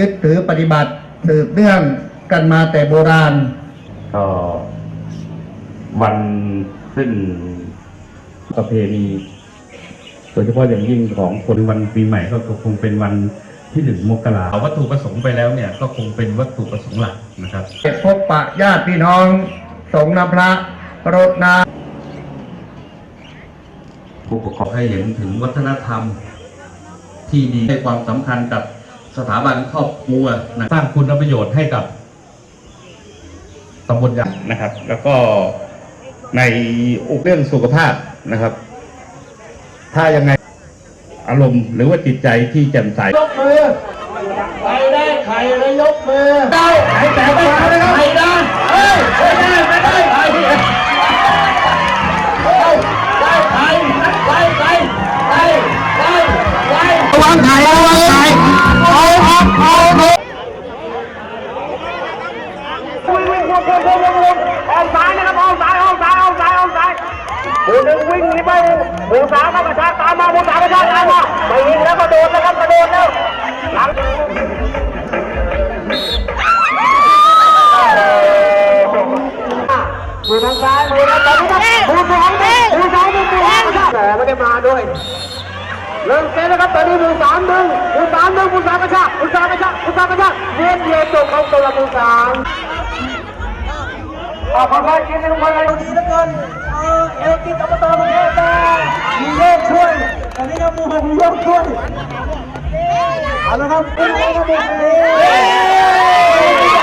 ยึดถือปฏิบัติสืบเนื่องกันมาแต่โบราณ ก็วันซึ่งประเพณีโดยเฉพาะอย่างยิ่งของคนวันปีใหม่ก็คงเป็นวันที่หนึ่งมกราวัตถุประสงค์ไปแล้วเนี่ยก็คงเป็นวัตถุประสงค์หลักนะครับพบปะญาติพี่น้อง สงฆ์น้ำพระรดน้ผู้ปกครองให้เห็นถึงวัฒนธรรม ที่ดีให้ความสำคัญกับ สถาบันครอบครัวนะสร้างคุณประโยชน์ให้กับตำบลยางนะครับ แล้วก็ในเรื่องสุขภาพนะครับ ถ้ายังไงอารมณ์หรือว่าจิตใจที่แจ่มใสำยกมือใครได้ใครแล้วยกมือได้ใครแต่ไม่ได้ใครได้เฮ้ยไม่ได้ไม่ได้ใครได้ใครได้ใครได้ได้ได้ระวังไข่ระวังไข่ วงวงวบคุมควบคุมควบคุมออกซ้ายนะครับออกซ้ายออกซ้ายออกซ้ายออกซ้ายหมู่หนึ่งวิ่งหนีไปหมู่สามก็กระชากตามมาหมู่สามกระชากตามมาไปยิงแล้วกระโดดนะครับกระโดดแล้วหลังหมือทางซ้ายหมือทางซ้ายหมือสองหมือสองหมือสองแต่ไม่ได้มาด้วยเริ่มเซนะครับตอนนี้มือสามดึงมือสามดึงมือสามกระชากมือสามกระชากมือสามกระชากเวียนเดียวจบของตัวละมือสาม ออกค่อยๆกินให้ทุกคนเลยดีเหลือเกินเออเอวติดอบตกรุงเทพแต่มีโยกช่วยตอนนี้ครับมูหกมีโยกช่วยเอาละครับเป็นไงครับมูหก